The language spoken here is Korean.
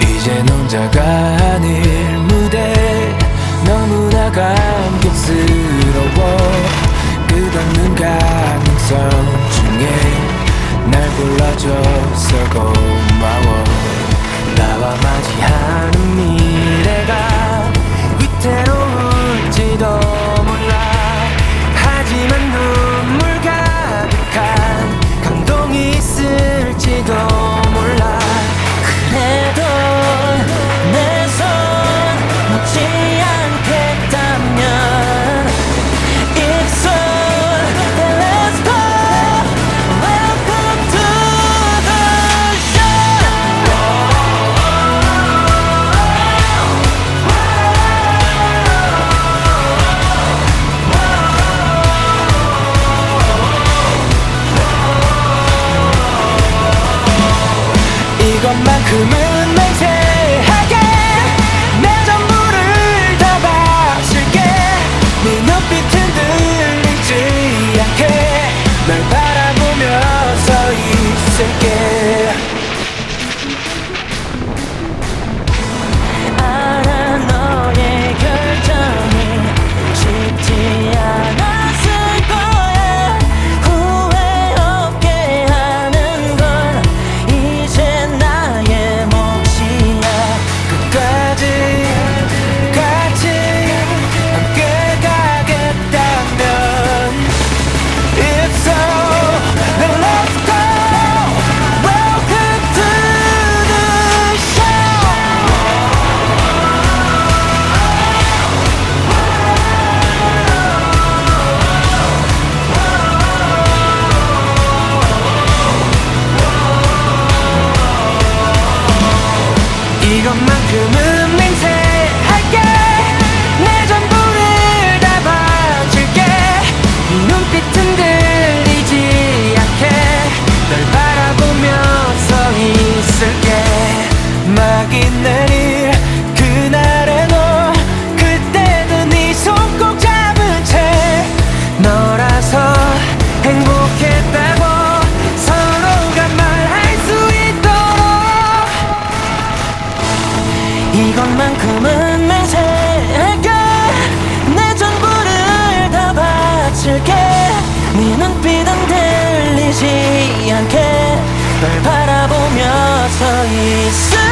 이젠 혼자가 아닐 무대 너무나 감격스러워. 끝없는 가능성 중에 날 불러줘서 고마워 이것만큼은 맹세하 이것만큼은 맹세할게. 내 전부를 다 바칠게. 네 눈빛은 들리지 않게. 널 바라보며 서 있을게. 막이 내릴 이것만큼은 맹세할게 내 전부를 다 바칠게. 네 눈빛은 들리지 않게. 널 바라보며 서 있을